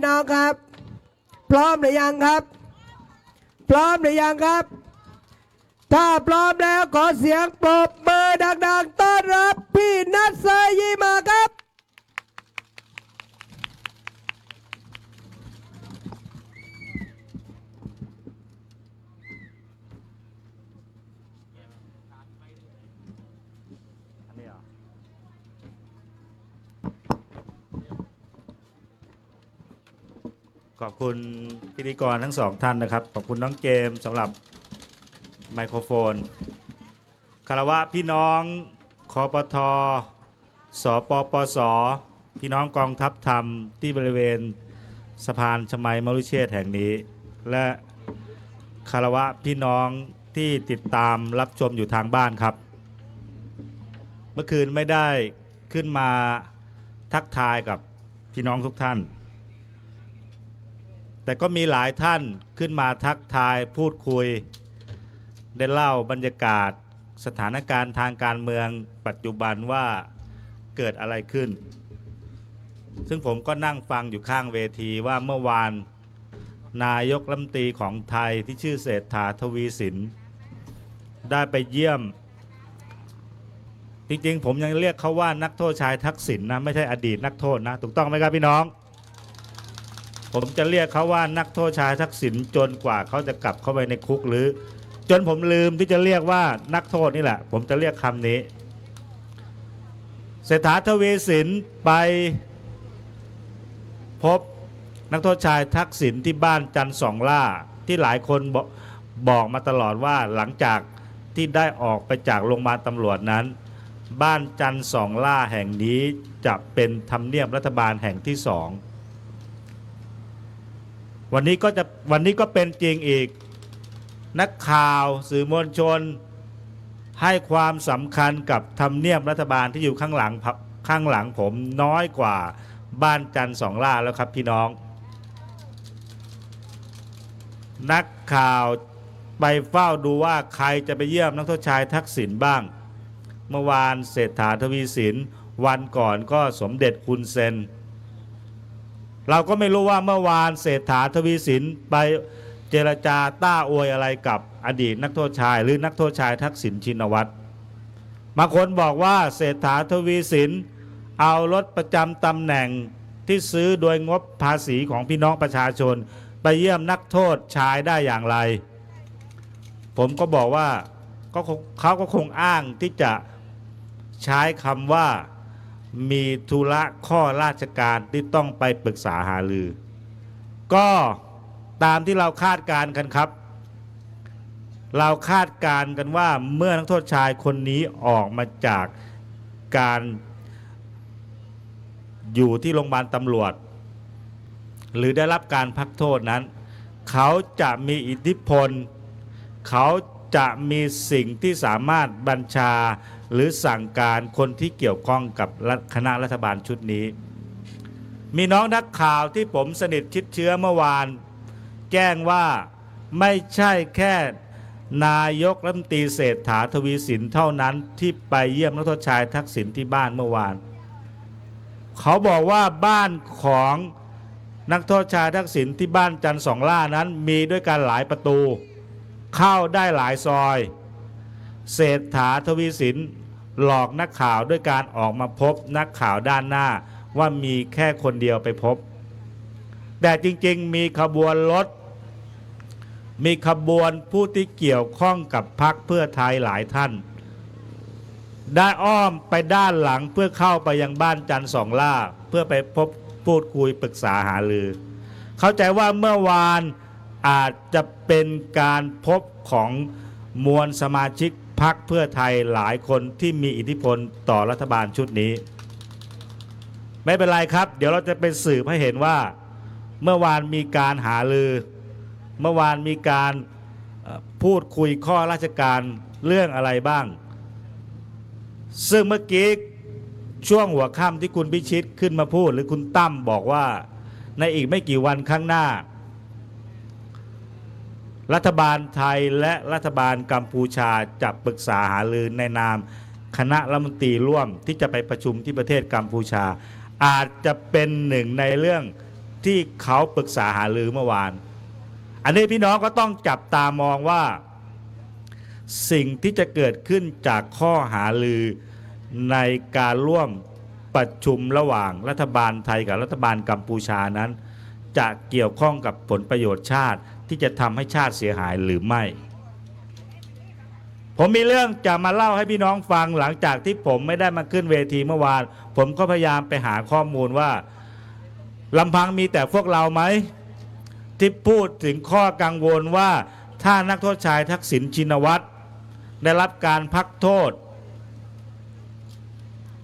พี่น้องครับ พร้อมหรือยังครับ พร้อมหรือยังครับ ถ้าพร้อมแล้วขอเสียงปรบมือดังๆต้อนรับพี่นัทเซยีมาครับ อันนี้เหรอ ขอบคุณพิธีกรทั้งสองท่านนะครับ ขอบคุณน้องเกมสำหรับไมโครโฟนคารวะพี่น้องคอปทสปปส พี่น้องกองทัพธรรมที่บริเวณสะพานชมัยมรุเชษแห่งนี้ และคารวะพี่น้องที่ติดตามรับชมอยู่ทางบ้านครับ เมื่อคืนไม่ได้ขึ้นมาทักทายกับพี่น้องทุกท่าน แต่ก็มีหลายท่านขึ้นมาทักทายพูดคุย ได้เล่าบรรยากาศสถานการณ์ทางการเมืองปัจจุบันว่าเกิดอะไรขึ้น ซึ่งผมก็นั่งฟังอยู่ข้างเวทีว่าเมื่อวาน นายกรัมตีของไทยที่ชื่อเศรษฐาทวีสิน ได้ไปเยี่ยม จริงๆ ผมยังเรียกเขาว่านักโทษชายทักษิณนะไม่ใช่อดีตนักโทษนะ ถูกต้องไหมครับพี่น้อง ผมจะเรียกเขาว่านักโทษชายทักษิณจนกว่าเขาจะกลับเข้าไปในคุกหรือ จนผมลืมที่จะเรียกว่านักโทษนี่แหละ ผมจะเรียกคำนี้เศรษฐาทวีสินไปพบนักโทษชายทักษิณที่บ้านจันสองล่าที่หลายคนบอกบอกมาตลอดว่าหลังจากที่ได้ออกไปจากโรงพยาบาลตำรวจนั้น บ้านจันสองล่าแห่งนี้จะเป็นทำเนียบรัฐบาลแห่งที่สอง วันนี้ก็จะวันนี้ก็เป็นจริงอีก นักข่าวสื่อมวลชน ให้ความสำคัญกับทำเนียบรัฐบาลที่อยู่ข้างหลังพับข้างหลังผมน้อยกว่าบ้านจันทร์สองล่าแล้วครับพี่น้อง นักข่าวไปเฝ้าดูว่าใครจะไปเยี่ยมนักโทษชายทักษิณบ้าง เมื่อวานเศรษฐาทวีสิน วันก่อนก็สมเด็จคุณเซน เราก็ไม่รู้ว่าเมื่อวานเศรษฐาทวีสินไปเจรจาต้าอวยอะไรกับอดีตนักโทษชาย หรือนักโทษชายทักษิณชินวัตรบางคนบอกว่าเศรษฐาทวีสินเอารถประจำตำแหน่งที่ซื้อโดยงบภาษีของพี่น้องประชาชน ไปเยี่ยมนักโทษชายได้อย่างไร ผมก็บอกว่าก็เขาก็คงอ้างที่จะใช้คำว่า มีธุระข้อราชการที่ต้องไปปรึกษาหารือ ก็ตามที่เราคาดการกันครับ เราคาดการกันว่าเมื่อนักโทษชายคนนี้ออกมาจากการอยู่ที่โรงพยาบาลตำรวจ หรือได้รับการพักโทษนั้น เขาจะมีอิทธิพล เขาจะมีสิ่งที่สามารถบัญชา หรือสั่งการคนที่เกี่ยวข้องกับคณะรัฐบาลชุดนี้ มีน้องนักข่าวที่ผมสนิทชิดเชื้อเมื่อวาน แจ้งว่าไม่ใช่แค่นายกรัฐมนตรีเศรษฐาทวีสินเท่านั้นที่ไปเยี่ยมนักโทษชายทักษิณที่บ้านเมื่อวาน เขาบอกว่าบ้านของนักโทษชายทักษิณที่บ้านจันทร์สองล่านั้นมีด้วยกันหลายประตู เข้าได้หลายซอย เศรษฐาทวีสิน หลอกนักข่าวด้วยการออกมาพบนักข่าวด้านหน้า ว่ามีแค่คนเดียวไปพบ แต่จริงๆ มีขบวนรถ มีขบวนผู้ที่เกี่ยวข้องกับพรรคเพื่อไทยหลายท่าน ได้อ้อมไปด้านหลังเพื่อเข้าไปยังบ้านจันสองล่า เพื่อไปพบพูดคุยปรึกษาหารือ เข้าใจว่าเมื่อวานอาจจะเป็นการพบของมวลสมาชิก พรรคเพื่อไทยหลายคนที่มีอิทธิพลต่อรัฐบาลชุดนี้ ไม่เป็นไรครับ เดี๋ยวเราจะไปสืบให้เห็นว่า เมื่อวานมีการหาลือ เมื่อวานมีการพูดคุยข้อราชการเรื่องอะไรบ้าง ซึ่งเมื่อกี้ช่วงหัวค่ำที่คุณพิชิตขึ้นมาพูด หรือคุณตั้มบอกว่าในอีกไม่กี่วันข้างหน้า รัฐบาลไทยและรัฐบาลกัมพูชาจะปรึกษาหารือในนาม คณะรัฐมนตรีร่วมที่จะไปประชุมที่ประเทศกัมพูชา อาจจะเป็นหนึ่งในเรื่องที่เขาปรึกษาหารือเมื่อวาน อันนี้พี่น้องก็ต้องจับตามองว่า สิ่งที่จะเกิดขึ้นจากข้อหาลือ ในการร่วมประชุมระหว่างรัฐบาลไทยกับรัฐบาลกัมพูชานั้น จะเกี่ยวข้องกับผลประโยชน์ชาติ ที่จะทำให้ชาติเสียหายหรือไม่ ผมมีเรื่องจะมาเล่าให้พี่น้องฟังหลังจากที่ผมไม่ได้มาขึ้นเวทีเมื่อวาน ผมก็พยายามไปหาข้อมูลว่าลำพังมีแต่พวกเราไหมที่พูดถึงข้อกังวลว่าถ้านักโทษชายทักษิณชินวัตรได้รับการพักโทษ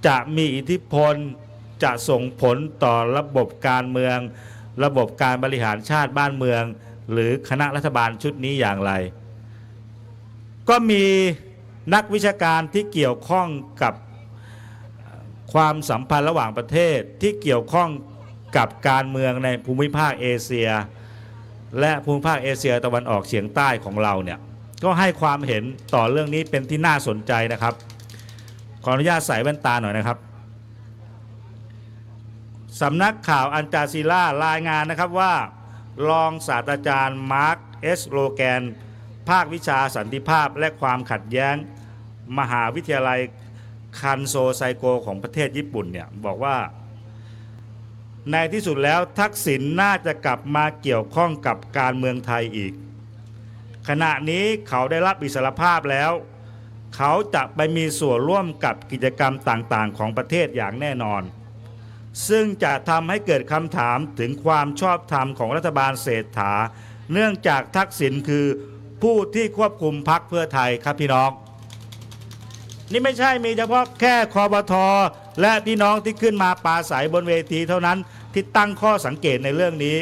จะมีอิทธิพลจะส่งผลต่อระบบการเมือง ระบบการบริหารชาติบ้านเมือง หรือคณะรัฐบาลชุดนี้อย่างไร ก็มีนักวิชาการที่เกี่ยวข้องกับความสัมพันธ์ระหว่างประเทศที่เกี่ยวข้องกับการเมืองในภูมิภาคเอเชีย และภูมิภาคเอเชียตะวันออกเฉียงใต้ของเราเนี่ยก็ให้ความเห็นต่อเรื่องนี้เป็นที่น่าสนใจนะครับ ขออนุญาตใส่แว่นตาหน่อยนะครับสำนักข่าวอันจาซีล่ารายงานนะครับว่า รองศาสตราจารย์มาร์คเอสโลแกน ภาควิชาสันติภาพและความขัดแย้ง มหาวิทยาลัยคันโซไซโกของประเทศญี่ปุ่นเนี่ยบอกว่า ในที่สุดแล้วทักษิณน่าจะกลับมาเกี่ยวข้องกับการเมืองไทยอีก ขณะนี้เขาได้รับอิสรภาพแล้ว เขาจะไปมีส่วนร่วมกับกิจกรรมต่างๆ ของประเทศอย่างแน่นอน ซึ่งจะทำให้เกิดคำถามถึงความชอบธรรมของรัฐบาลเศรษฐา เนื่องจากทักษิณคือผู้ที่ควบคุมพักเพื่อไทยครับพี่น้อง นี่ไม่ใช่มีเฉพาะแค่คอปทและพี่น้องที่ขึ้นมาปราศัยบนเวทีเท่านั้นที่ตั้งข้อสังเกตในเรื่องนี้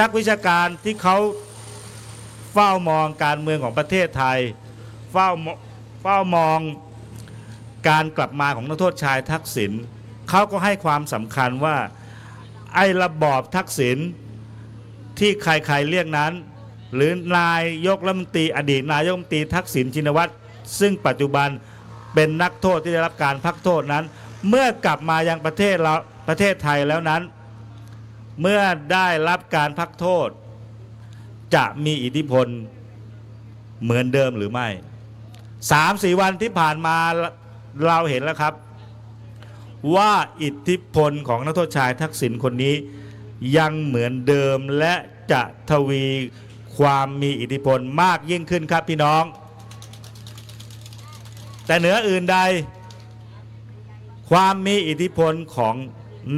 นักวิชาการที่เขาเฝ้ามองการเมืองของประเทศไทย เฝ้าเฝ้ามองการกลับมาของนักโทษชายทักษิณ เขาก็ให้ความสำคัญว่าไอ้ระบอบทักษิณที่ใครๆเรียกนั้น หรือนายกรัฐมนตรีอดีตนายกรัฐมนตรีทักษิณชินวัตรซึ่งปัจจุบันเป็นนักโทษที่ได้รับการพักโทษนั้น เมื่อกลับมายังประเทศเราประเทศไทยแล้วนั้น เมื่อได้รับการพักโทษ จะมีอิทธิพลเหมือนเดิมหรือไม่สามสี่วันที่ผ่านมาเราเห็นแล้วครับ ว่าอิทธิพลของนักโทษชายทักษิณคนนี้ ยังเหมือนเดิมและจะทวีความมีอิทธิพลมากยิ่งขึ้นครับพี่น้อง แต่เหนืออื่นใด ความมีอิทธิพลของ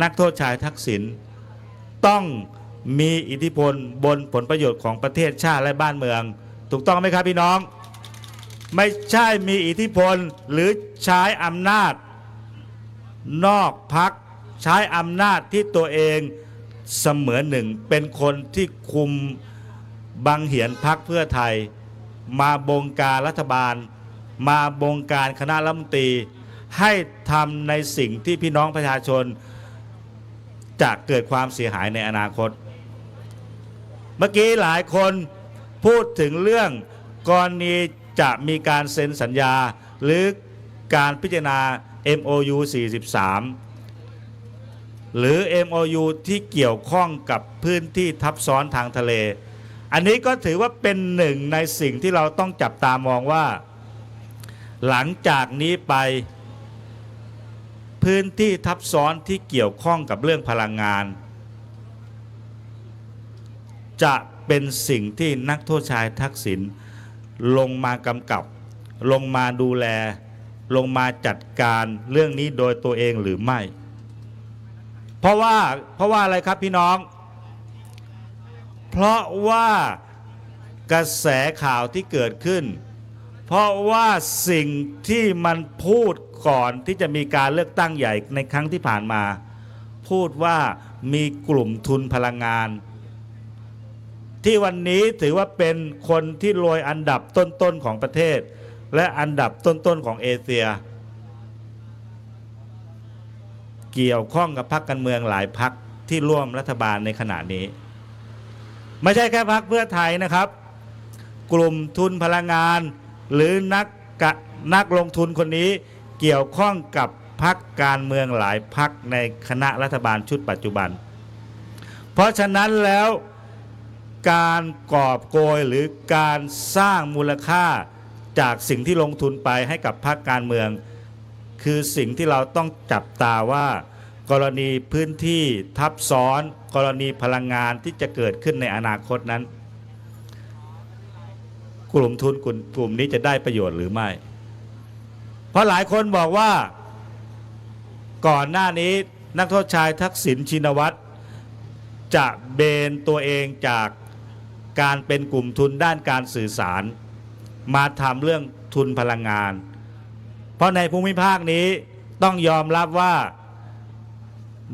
นักโทษชายทักษิณต้องมีอิทธิพลบนผลประโยชน์ของประเทศชาติและบ้านเมือง ถูกต้องไหมครับพี่น้อง ไม่ใช่มีอิทธิพลหรือใช้อำนาจ นอกพักใช้อำนาจที่ตัวเองเสมอหนึ่ง เป็นคนที่คุมบังเหียนพักเพื่อไทย มาบงการรัฐบาล มาบงการคณะรัฐมนตรี ให้ทำในสิ่งที่พี่น้องประชาชนจะเกิดความเสียหายในอนาคต เมื่อกี้หลายคนพูดถึงเรื่องกรณีจะมีการเซ็นสัญญา หรือการพิจารณา MOU 43 หรือ MOU ที่เกี่ยวข้องกับพื้นที่ทับซ้อนทางทะเล อันนี้ก็ถือว่าเป็นหนึ่งในสิ่งที่เราต้องจับตามองว่า หลังจากนี้ไปพื้นที่ทับซ้อนที่เกี่ยวข้องกับเรื่องพลังงาน จะเป็นสิ่งที่นักโทษชายทักษิณลงมากำกับ ลงมาดูแล ลงมาจัดการเรื่องนี้โดยตัวเองหรือไม่ เพราะว่าเพราะว่าอะไรครับพี่น้อง เพราะว่ากระแสข่าวที่เกิดขึ้น เพราะว่าสิ่งที่มันพูดก่อนที่จะมีการเลือกตั้งใหญ่ในครั้งที่ผ่านมา พูดว่ามีกลุ่มทุนพลังงาน ที่วันนี้ถือว่าเป็นคนที่รวยอันดับต้นๆของประเทศ และอันดับต้น ๆ ของเอเชีย เกี่ยวข้องกับพรรคการเมืองหลายพรรคที่ร่วมรัฐบาลในขณะนี้ ไม่ใช่แค่พรรคเพื่อไทยนะครับ กลุ่มทุนพลังงาน หรือนักกะนักลงทุนคนนี้เกี่ยวข้องกับพรรคการเมืองหลายพรรคในคณะรัฐบาลชุดปัจจุบัน เพเพราะฉะนั้นแล้วการกอบโกยหรือการสร้างมูลค่า จากสิ่งที่ลงทุนไปให้กับพรรคการเมือง คือสิ่งที่เราต้องจับตาว่า กรณีพื้นที่ทับซ้อน กรณีพลังงานที่จะเกิดขึ้นในอนาคตนั้น กลุ่มทุนกลุ่มกลุ่มนี้จะได้ประโยชน์หรือไม่ เพราะหลายคนบอกว่าก่อนหน้านี้นักโทษชายทักษิณชินวัตรจะเบนตัวเองจากการเป็นกลุ่มทุนด้านการสื่อสาร มาทำเรื่องทุนพลังงาน เพราะในภูมิภาคนี้ต้องยอมรับว่า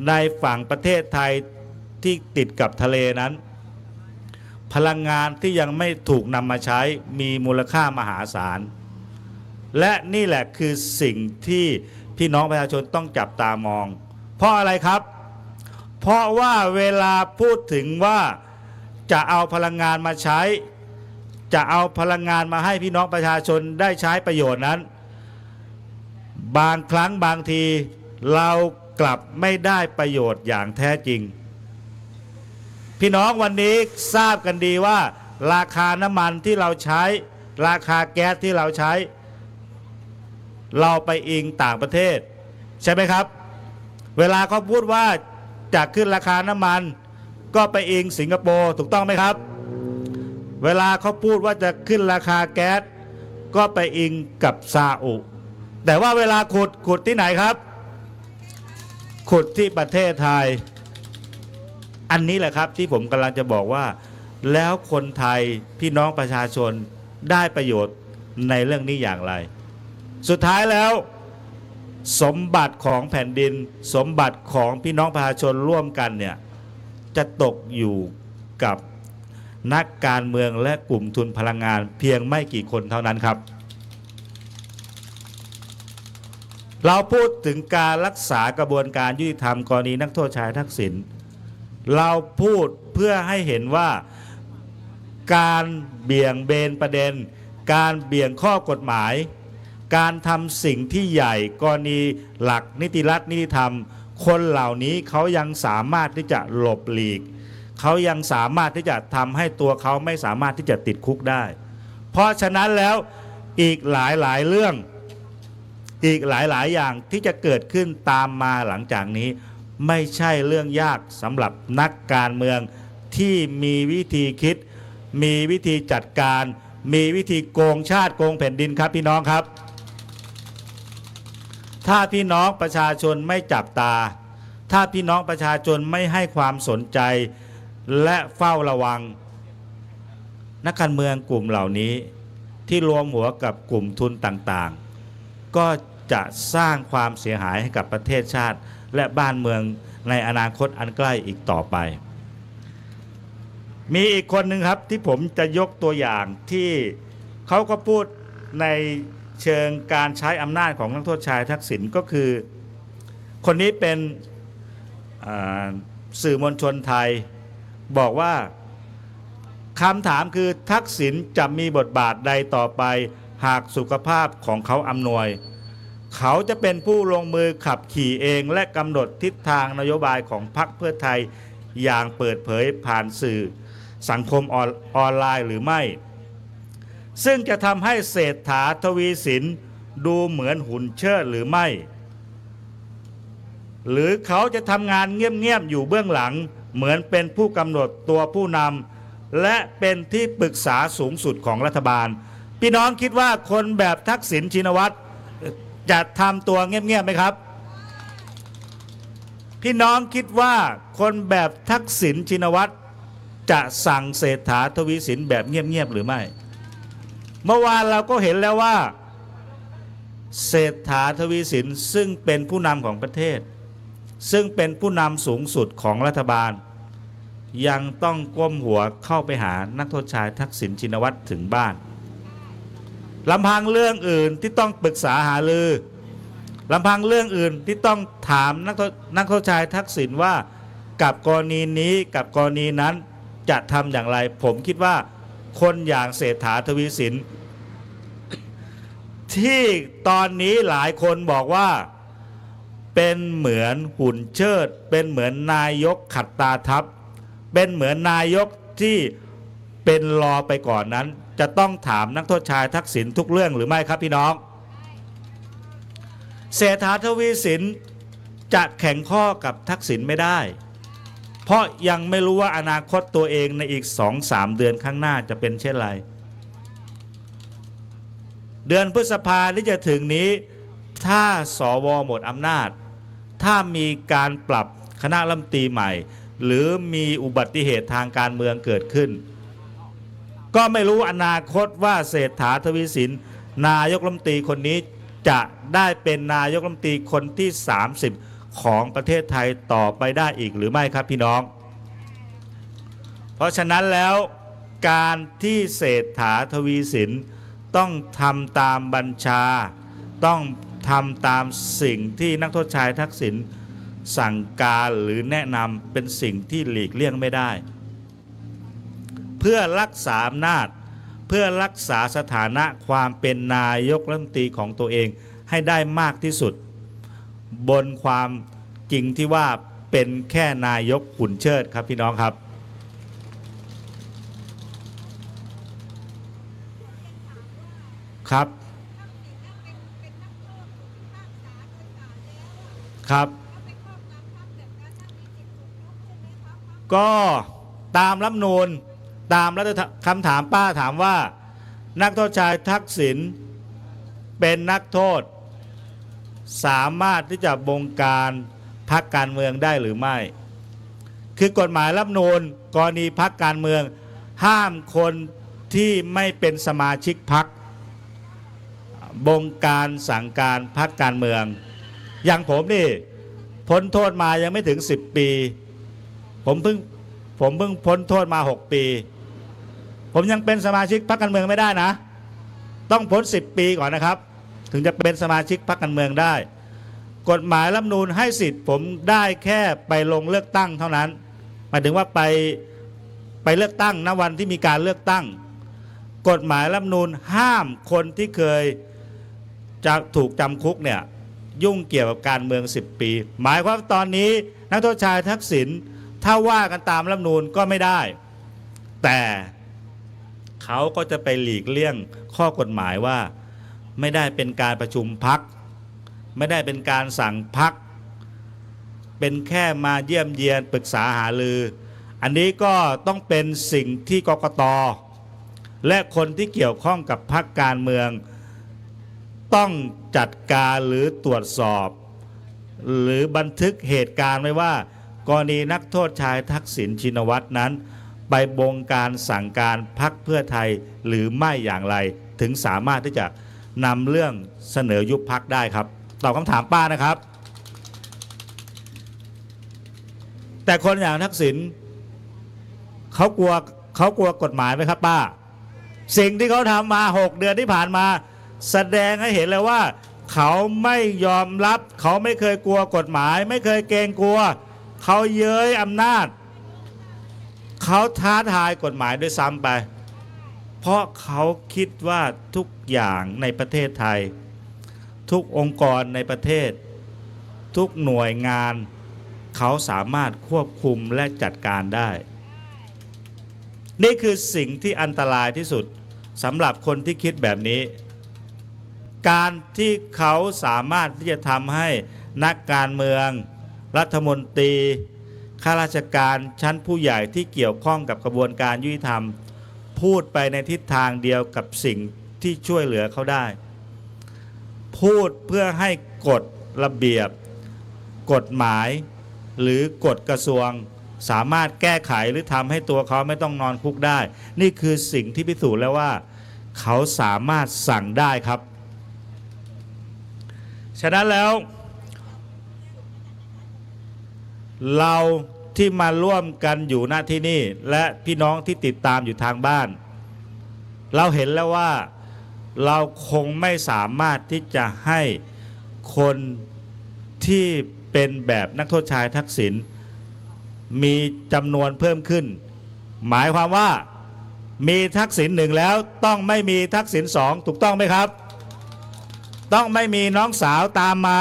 ในฝั่งประเทศไทยที่ติดกับทะเลนั้น พลังงานที่ยังไม่ถูกนำมาใช้มีมูลค่ามหาศาล และนี่แหละคือสิ่งที่พี่น้องประชาชนต้องจับตามอง เพราะอะไรครับ เพราะว่าเวลาพูดถึงว่าจะเอาพลังงานมาใช้ จะเอาพลังงานมาให้พี่น้องประชาชนได้ใช้ประโยชน์นั้น บางครั้งบางทีเรากลับไม่ได้ประโยชน์อย่างแท้จริง พี่น้องวันนี้ทราบกันดีว่า ราคาน้ำมันที่เราใช้ ราคาแก๊สที่เราใช้ เราไปอิงต่างประเทศ ใช่ไหมครับ เวลาเขาพูดว่าจะขึ้นราคาน้ำมัน ก็ไปอิงสิงคโปร์ถูกต้องไหมครับ เวลาเขาพูดว่าจะขึ้นราคาแก๊สก็ไปอิงกับซาอุ แต่ว่าเวลาขุดขุดที่ไหนครับ ขุดที่ประเทศไทย อันนี้แหละครับที่ผมกำลังจะบอกว่า แล้วคนไทยพี่น้องประชาชนได้ประโยชน์ในเรื่องนี้อย่างไร สุดท้ายแล้ว สมบัติของแผ่นดิน สมบัติของพี่น้องประชาชนร่วมกันเนี่ยจะตกอยู่กับ นักการเมืองและกลุ่มทุนพลังงานเพียงไม่กี่คนเท่านั้นครับ เราพูดถึงการรักษากระบวนการยุติธรรมกรณีนักโทษชายทักษิณเราพูดเพื่อให้เห็นว่าการเบี่ยงเบนประเด็น การเบี่ยงข้อกฎหมาย การทำสิ่งที่ใหญ่กรณีหลักนิติรัฐนิติธรรม คนเหล่านี้เขายังสามารถที่จะหลบหลีก เขายังสามารถที่จะทำให้ตัวเขาไม่สามารถที่จะติดคุกได้ เพราะฉะนั้นแล้วอีกหลายหลายเรื่องอีกหลายๆอย่างที่จะเกิดขึ้นตามมาหลังจากนี้ ไม่ใช่เรื่องยากสำหรับนักการเมืองที่มีวิธีคิด มีวิธีจัดการ มีวิธีโกงชาติโกงแผ่นดินครับพี่น้องครับ ถ้าพี่น้องประชาชนไม่จับตา ถ้าพี่น้องประชาชนไม่ให้ความสนใจ และเฝ้าระวัง นักการเมืองกลุ่มเหล่านี้ ที่รวมหัวกับกลุ่มทุนต่างๆ ก็จะสร้างความเสียหายให้กับประเทศชาติ และบ้านเมืองในอนาคตอันใกล้อีกต่อไป มีอีกคนหนึ่งครับที่ผมจะยกตัวอย่างที่เขาก็พูดในเชิงการใช้อำนาจของนักโทษชายทักษิณก็คือ คนนี้เป็นสื่อมวลชนไทย บอกว่าคำถามคือทักษิณจะมีบทบาทใดต่อไป หากสุขภาพของเขาอำนวย เขาจะเป็นผู้ลงมือขับขี่เองและกำหนดทิศทางนโยบายของพรรคเพื่อไทยอย่างเปิดเผยผ่านสื่อ สังคมออนออนไลน์หรือไม่ ซึ่งจะทำให้เศรษฐาทวีสินดูเหมือนหุ่นเชิดหรือไม่ หรือเขาจะทำงานเงียบๆอยู่เบื้องหลัง เหมือนเป็นผู้กำหนดตัวผู้นำและเป็นที่ปรึกษาสูงสุดของรัฐบาล พี่น้องคิดว่าคนแบบทักษิณชินวัตรจะทำตัวเงียบๆไหมครับ พี่น้องคิดว่าคนแบบทักษิณชินวัตรจะสั่งเศรษฐาทวีสินแบบเงียบๆหรือไม่ เมื่อวานเราก็เห็นแล้วว่า เศรษฐาทวีสินซึ่งเป็นผู้นำของประเทศ ซึ่งเป็นผู้นำสูงสุดของรัฐบาล ยังต้องก้มหัวเข้าไปหานักโทษชายทักษิณชินวัตรถึงบ้านลำพังเรื่องอื่นที่ต้องปรึกษาหารือลำพังเรื่องอื่นที่ต้องถามนักโทษนักโทษชายทักษิณว่ากับกรณีนี้กับกรณีนั้นจะทำอย่างไร ผมคิดว่าคนอย่างเศรษฐาทวีสิน ที่ตอนนี้หลายคนบอกว่า เป็นเหมือนหุ่นเชิด เป็นเหมือนนายกขัดตาทัพ เป็นเหมือนนายกที่เป็นรอไปก่อนนั้น จะต้องถามนักโทษชายทักษิณทุกเรื่องหรือไม่ครับพี่น้อง เศรษฐาทวีสินจะแข่งข้อกับทักษิณไม่ได้ เพราะยังไม่รู้ว่าอนาคตตัวเองในอีก2-3เดือนข้างหน้าจะเป็นเช่นไร เดือนพฤษภาที่จะถึงนี้ถ้าสวหมดอำนาจ ถ้ามีการปรับคณะรัฐมนตรีใหม่ หรือมีอุบัติเหตุทางการเมืองเกิดขึ้น ก็ไม่รู้อนาคตว่าเศรษฐาทวีสิน นายกรัฐมนตรีคนนี้จะได้เป็นนายกรัฐมนตรีคนที่ 30 ของประเทศไทยต่อไปได้อีกหรือไม่ครับพี่น้อง เพราะฉะนั้นแล้วการที่เศรษฐาทวีสินต้องทำตามบัญชาต้อง ทำตามสิ่งที่นักโทษชายทักษิณสั่งการหรือแนะนำเป็นสิ่งที่หลีกเลี่ยงไม่ได้ เพื่อรักษาอำนาจเพื่อรักษาสถานะความเป็นนายกรัฐมนตรีของตัวเองให้ได้มากที่สุด บนความจริงที่ว่าเป็นแค่นายกขุนเชิดครับพี่น้องครับ ครับ ครับ ก็ตามรัฐนูญตามรัฐคำถามป้าถามว่า นักโทษชายทักษิณเป็นนักโทษ สามารถที่จะบงการพักการเมืองได้หรือไม่ คือกฎหมายรัฐธรรมนูญกรณีพักการเมือง ห้ามคนที่ไม่เป็นสมาชิกพักบงการสั่งการพักการเมือง อย่างผมนี่พ้นโทษมายังไม่ถึง 10 ปี ผมเพิ่งผมเพิ่งพ้นโทษมา 6 ปี ผมยังเป็นสมาชิกพรรคการเมืองไม่ได้นะ ต้องพ้น 10 ปีก่อนนะครับ ถึงจะเป็นสมาชิกพรรคการเมืองได้ กฎหมายรัฐนูญให้สิทธิ์ ผมได้แค่ไปลงเลือกตั้งเท่านั้นหมายถึงว่าไปไปเลือกตั้งณวันที่มีการเลือกตั้ง กฎหมายรัฐนูญห้ามคนที่เคยจะถูกจำคุกเนี่ย ยุ่งเกี่ยวกับการเมือง 10 ปี หมายความตอนนี้นักโทษชายทักษิณถ้าว่ากันตามรัฐนูญก็ไม่ได้ แต่เขาก็จะไปหลีกเลี่ยงข้อกฎหมายว่า ไม่ได้เป็นการประชุมพัก ไม่ได้เป็นการสั่งพัก เป็นแค่มาเยี่ยมเยียนปรึกษาหารือ อันนี้ก็ต้องเป็นสิ่งที่กกตและคนที่เกี่ยวข้องกับพักการเมือง ต้องจัดการหรือตรวจสอบ หรือบันทึกเหตุการณ์ไว้ว่า กรณีนักโทษชายทักษิณชินวัตรนั้น ไปบงการสั่งการพักเพื่อไทยหรือไม่อย่างไร ถึงสามารถที่จะนำเรื่องเสนอยุบพักได้ครับตอบคำถามป้านะครับ แต่คนอย่างทักษิณเขากลัวเขากลัวกฎหมายไหมครับป้า สิ่งที่เขาทำมา6เดือนที่ผ่านมา แสดงให้เห็นเลยว่า เขาไม่ยอมรับ เขาไม่เคยกลัวกฎหมาย ไม่เคยเกรงกลัว เขาเย้ยอำนาจ เขาท้าทายกฎหมายด้วยซ้ำไป เพราะเขาคิดว่าทุกอย่างในประเทศไทย ทุกองค์กรในประเทศ ทุกหน่วยงาน เขาสามารถควบคุมและจัดการได้ นี่คือสิ่งที่อันตรายที่สุดสำหรับคนที่คิดแบบนี้ การที่เขาสามารถที่จะทำให้นักการเมือง รัฐมนตรีข้าราชการชั้นผู้ใหญ่ที่เกี่ยวข้องกับกระบวนการยุติธรรม พูดไปในทิศทางเดียวกับสิ่งที่ช่วยเหลือเขาได้ พูดเพื่อให้กฎระเบียบ กฎหมาย หรือกฎกระทรวง สามารถแก้ไขหรือทำให้ตัวเขาไม่ต้องนอนคุกได้ นี่คือสิ่งที่พิสูจน์แล้วว่า เขาสามารถสั่งได้ครับ ฉะนั้นแล้ว เราที่มาร่วมกันอยู่หน้าที่นี่ และพี่น้องที่ติดตามอยู่ทางบ้าน เราเห็นแล้วว่าเราคงไม่สามารถที่จะให้คนที่เป็นแบบนักโทษชายทักษิณมีจำนวนเพิ่มขึ้น หมายความว่ามีทักษิณหนึ่งแล้วต้องไม่มีทักษิณสองถูกต้องไหมครับ ต้องไม่มีน้องสาวตามมา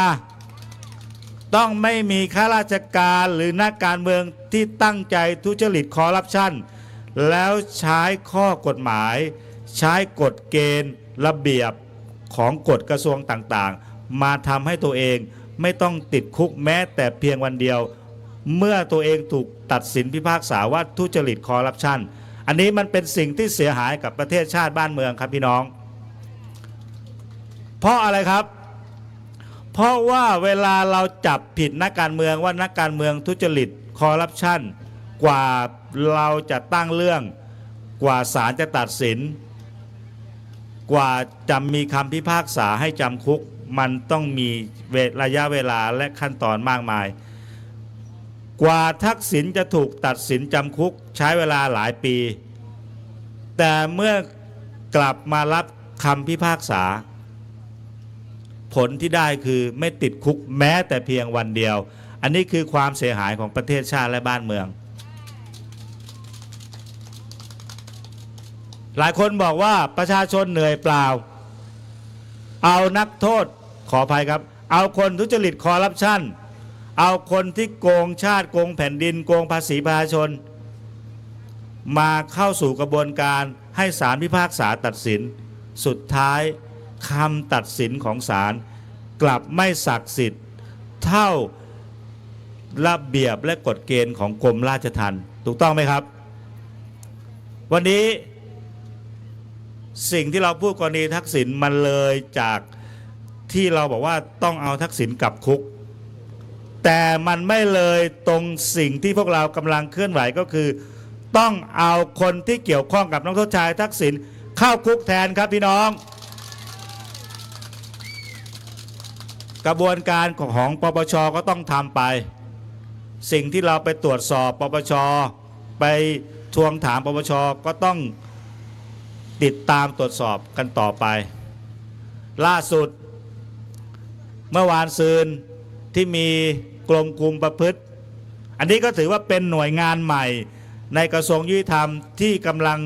ต้องไม่มีข้าราชการหรือนักการเมืองที่ตั้งใจทุจริตคอร์รัปชันแล้วใช้ข้อกฎหมาย ใช้กฎเกณฑ์ ระเบียบของกฎกระทรวงต่างๆ มาทำให้ตัวเองไม่ต้องติดคุกแม้แต่เพียงวันเดียว เมื่อตัวเองถูกตัดสินพิพากษาว่าทุจริตคอร์รัปชันอันนี้มันเป็นสิ่งที่เสียหายกับประเทศชาติบ้านเมืองครับพี่น้อง เพราะอะไรครับ เพราะว่าเวลาเราจับผิดนักการเมืองว่านักการเมืองทุจริตคอร์รัปชันกว่าเราจะตั้งเรื่อง กว่าศาลจะตัดสิน กว่าจะมีคำพิพากษาให้จำคุก มันต้องมีเวระยะเวลาและขั้นตอนมากมาย กว่าทักษิณจะถูกตัดสินจำคุกใช้เวลาหลายปี แต่เมื่อกลับมารับคำพิพากษา ผลที่ได้คือไม่ติดคุกแม้แต่เพียงวันเดียว อันนี้คือความเสียหายของประเทศชาติและบ้านเมือง หลายคนบอกว่าประชาชนเหนื่อยเปล่า เอานักโทษขออภัยครับ เอาคนทุจริตคอร์รัปชันเอาคนที่โกงชาติโกงแผ่นดินโกงภาษีประชาชน มาเข้าสู่กระบวนการให้ศาลพิพากษาตัดสิน สุดท้าย คำตัดสินของศาลกลับไม่ศักดิ์สิทธิ์ เท่าระเบียบและกฎเกณฑ์ของกรมราชทัณฑ์ถูกต้องไหมครับ วันนี้สิ่งที่เราพูดกรณีทักษิณมันเลยจากที่เราบอกว่าต้องเอาทักษิณกลับคุก แต่มันไม่เลยตรงสิ่งที่พวกเรากำลังเคลื่อนไหวก็คือ ต้องเอาคนที่เกี่ยวข้องกับนักโทษชายทักษิณเข้าคุกแทนครับพี่น้อง กระบวนการของปปชก็ต้องทำไป สิ่งที่เราไปตรวจสอบปปชไปทวงถามปปชก็ต้องติดตามตรวจสอบกันต่อไป ล่าสุด เมื่อวานซืนที่มีกรมคุมประพฤติ อันนี้ก็ถือว่าเป็นหน่วยงานใหม่ ในกระทรวงยุติธรรมที่กำลัง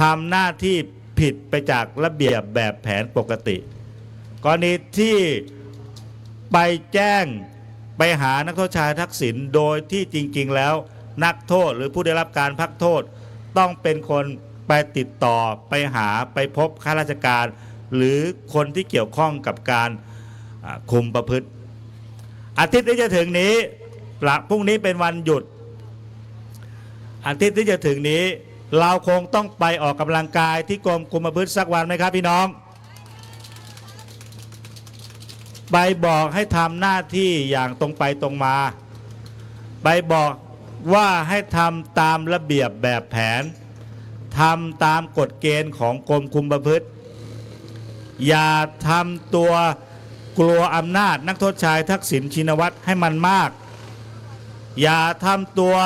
ทำหน้าที่ผิดไปจากระเบียบแบบแผนปกติ กรณีที่ ไปแจ้งไปหานักโทษชายทักษิณโดยที่จริง ๆ แล้วนักโทษหรือผู้ได้รับการพักโทษ ต้องเป็นคนไปติดต่อไปหาไปพบข้าราชการ หรือคนที่เกี่ยวข้องกับการอ่าคุมประพฤติ อาทิตย์ที่จะถึงนี้หลังพรุ่งนี้เป็นวันหยุด อาทิตย์ที่จะถึงนี้ เราคงต้องไปออกกำลังกายที่กรมคุมประพฤติสักวันไหมครับพี่น้อง ไปบอกให้ทำหน้าที่อย่างตรงไปตรงมาไปบอกว่าให้ทำตามระเบียบแบบแผนทำตามกฎเกณฑ์ของกรมคุมประพฤติ อย่าทำตัวกลัวอำนาจนักโทษชายทักษิณชินวัตรให้มันมาก อย่าทำตัว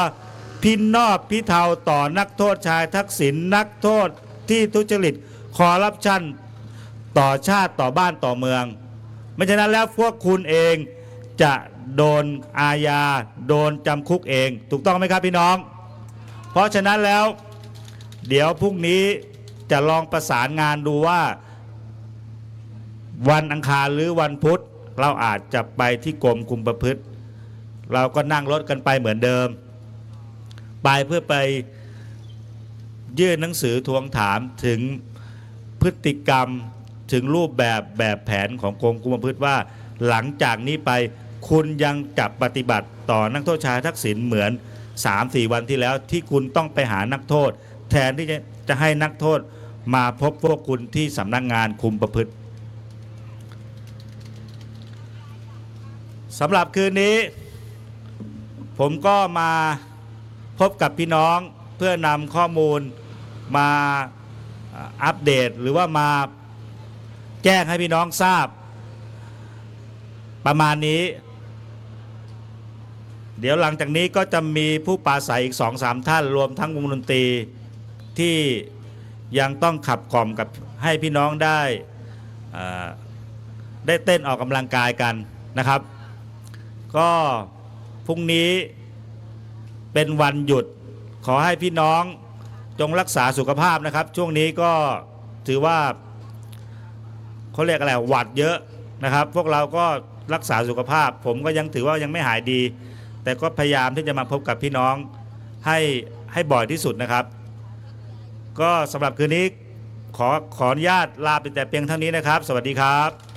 พินนอบพิเทาต่อนักโทษชายทักษิณนักโทษที่ทุจริตคอร์รัปชันต่อชาติต่อบ้านต่อเมือง ไม่ฉะนั้นแล้วพวกคุณเองจะโดนอาญาโดนจำคุกเอง ถูกต้องไหมครับพี่น้อง เพราะฉะนั้นแล้ว เดี๋ยวพรุ่งนี้จะลองประสานงานดูว่า วันอังคารหรือวันพุธ เราอาจจะไปที่กรมคุมประพฤติ เราก็นั่งรถกันไปเหมือนเดิม ไปเพื่อไปยื่นหนังสือทวงถามถึงพฤติกรรม ถึงรูปแบบแบบแผนของกรมคุมประพฤติว่า หลังจากนี้ไปคุณยังจะปฏิบัติต่อนักโทษชายทักษิณเหมือน 3-4 วันที่แล้วที่คุณต้องไปหานักโทษ แทนที่จะจะให้นักโทษมาพบพวกคุณที่สำนักงงานคุมประพฤติสำหรับคืนนี้ ผมก็มาพบกับพี่น้องเพื่อนำข้อมูลมาอ่าอัปเดตหรือว่ามา แจ้งให้พี่น้องทราบ ประมาณนี้ เดี๋ยวหลังจากนี้ก็จะมีผู้ปราศัยอีกสองสามท่านรวมทั้งวงดนตรีที่ยังต้องขับกล่อมกับให้พี่น้องได้ได้เต้นออกกำลังกายกันนะครับ ก็พรุ่งนี้เป็นวันหยุดขอให้พี่น้องจงรักษาสุขภาพนะครับ ช่วงนี้ก็ถือว่า เขาเรียกอะไรหวัดเยอะนะครับ พวกเราก็รักษาสุขภาพ ผมก็ยังถือว่ายังไม่หายดี แต่ก็พยายามที่จะมาพบกับพี่น้องให้ให้บ่อยที่สุดนะครับ ก็สำหรับคืนนี้ขอขออนุญาตลาไปแต่เพียงเท่านี้นะครับ สวัสดีครับ